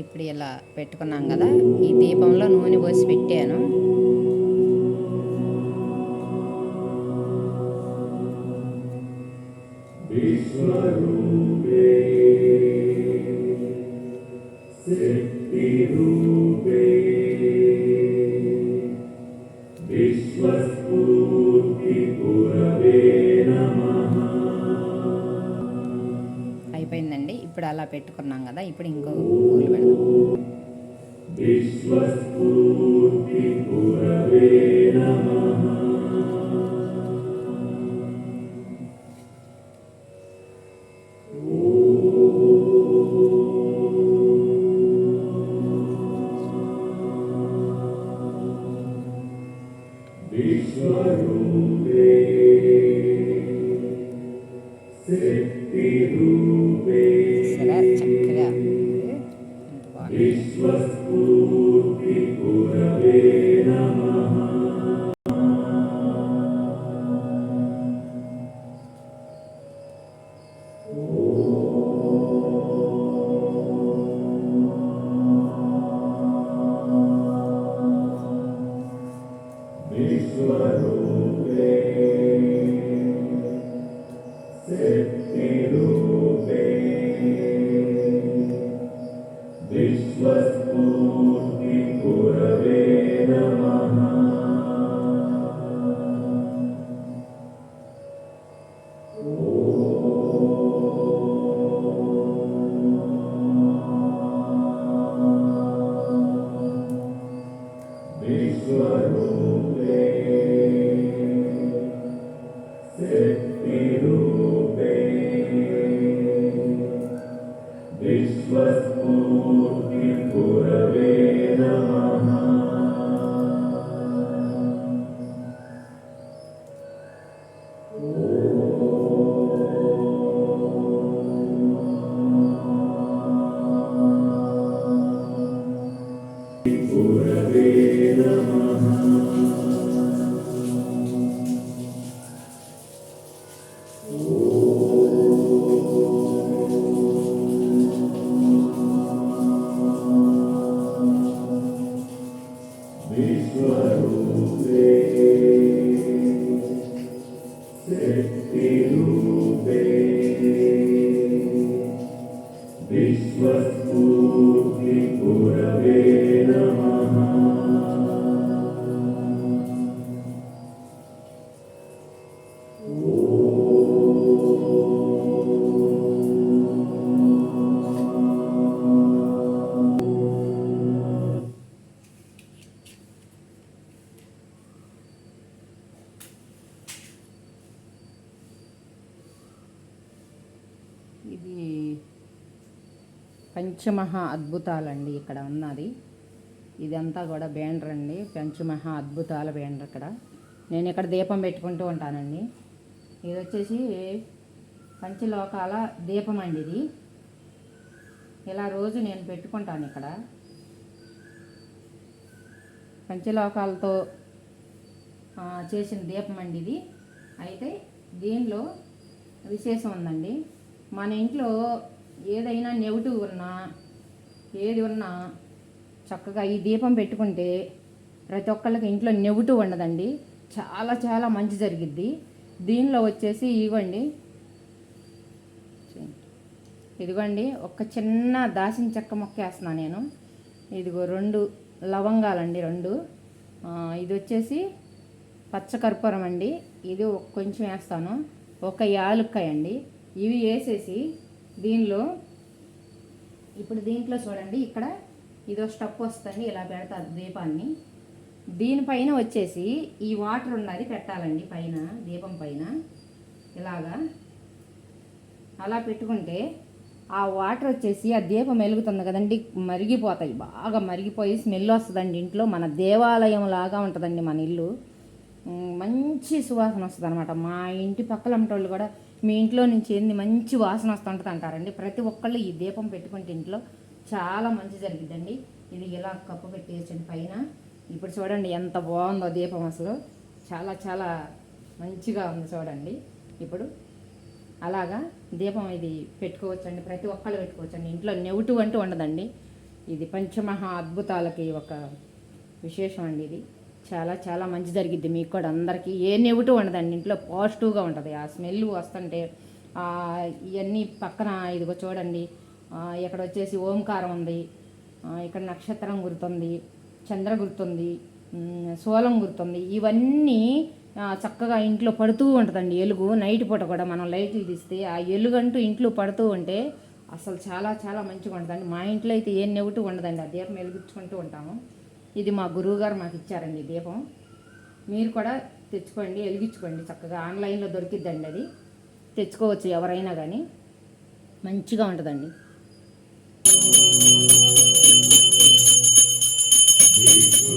ఇప్పుడు ఇలా పెట్టుకున్నాం కదా ఈ దీపంలో నూనె పోసి పెట్టాను. అయిపోయిందండి. ఇప్పుడు అలా పెట్టుకున్నాం కదా ఇప్పుడు ఇంకో పూలు పెడదాం. Oh. ఇది పంచమహా అద్భుతాలండి ఇక్కడ ఉన్నది. ఇదంతా కూడా బ్యానర్ అండి. పంచమహా అద్భుతాల బ్యానర్ ఇక్కడ నేను ఇక్కడ దీపం పెట్టుకుంటూ ఉంటానండి. ఇది వచ్చేసి పంచలోకాల దీపం అండి ఇది. ఇలా రోజు నేను పెట్టుకుంటాను ఇక్కడ. పంచలోకాలతో చేసిన దీపం అండి ఇది. అయితే దీనిలో విశేషం ఉందండి. మన ఇంట్లో ఏదైనా నెగిటివ్ ఉన్నా ఏది ఉన్నా చక్కగా ఈ దీపం పెట్టుకుంటే ప్రతి ఒక్కళ్ళకి ఇంట్లో నెగిటివ్ ఉండదండి. చాలా చాలా మంచి జరిగిద్ది. దీనిలో వచ్చేసి ఇవ్వండి. ఇదిగోండి ఒక చిన్న దాసిన చెక్క మొక్క వేస్తున్నాను నేను. ఇదిగో రెండు లవంగాలండి రెండు. ఇది వచ్చేసి పచ్చకర్పూరం అండి. ఇది కొంచెం వేస్తాను. ఒక యాలుక్కాయ అండి ఇవి వేసేసి దీనిలో ఇప్పుడు దీంట్లో చూడండి ఇక్కడ ఇదో స్టప్ వస్తుంది ఇలా పెడతారు దీపాన్ని. దీనిపైన వచ్చేసి ఈ వాటర్ ఉన్నది పెట్టాలండి పైన దీపం పైన. ఇలాగా. అలా పెట్టుకుంటే ఆ వాటర్ వచ్చేసి ఆ దీపం వెలుగుతుంది కదండి మరిగిపోతాయి. బాగా మరిగిపోయి స్మెల్ వస్తుందండి ఇంట్లో. మన దేవాలయం లాగా ఉంటుందండి మన ఇల్లు. మంచి సువాసన వస్తుంది అనమాట మా ఇంటి పక్కల అమ్మటోళ్ళు కూడా మీ ఇంట్లో నుంచి ఏంది మంచి వాసన వస్తుంటుంది అంటారండి. ప్రతి ఒక్కళ్ళు ఈ దీపం పెట్టుకుంటే ఇంట్లో చాలా మంచి జరిగిద్దండి. ఇది ఇలా కప్పు పెట్టేసండి పైన. ఇప్పుడు చూడండి ఎంత బాగుందో దీపం అసలు. చాలా చాలా మంచిగా ఉంది చూడండి. ఇప్పుడు అలాగా దీపం ఇది పెట్టుకోవచ్చండి. ప్రతి ఒక్కళ్ళు పెట్టుకోవచ్చండి. ఇంట్లో నెవుటు అంటూ ఉండదండి. ఇది పంచమహా అద్భుతాలకి ఒక విశేషం అండి ఇది. చాలా చాలా మంచి జరిగిద్ది. మీకు కూడా అందరికీ ఏ నెగిటివ్ ఉండదండి. ఇంట్లో పాజిటివ్గా ఉంటుంది. ఆ స్మెల్ వస్తుంటే ఇవన్నీ పక్కన ఇదిగో చూడండి. ఇక్కడ వచ్చేసి ఓంకారం ఉంది. ఇక్కడ నక్షత్రం గుర్తుంది. చంద్ర గుర్తుంది. సోలం గుర్తుంది. ఇవన్నీ చక్కగా ఇంట్లో పడుతూ ఉంటుందండి. ఎలుగు నైట్ పూట కూడా మనం లైట్లు తీస్తే ఆ ఎలుగంటూ ఇంట్లో పడుతూ ఉంటే అసలు చాలా చాలా మంచిగా ఉంటుందండి. మా ఇంట్లో అయితే ఏం నెగిటివ్ ఉండదండి. ఆ దీపం వెలిగించుకుంటూ ఉంటాము. ఇది మా గురువుగారు మాకు ఇచ్చారండి దీపం. మీరు కూడా తెచ్చుకోండి వెలిగించుకోండి చక్కగా. ఆన్లైన్లో దొరికిద్దండి అది. తెచ్చుకోవచ్చు ఎవరైనా కానీ మంచిగా ఉంటుందండి. విశ్వరూప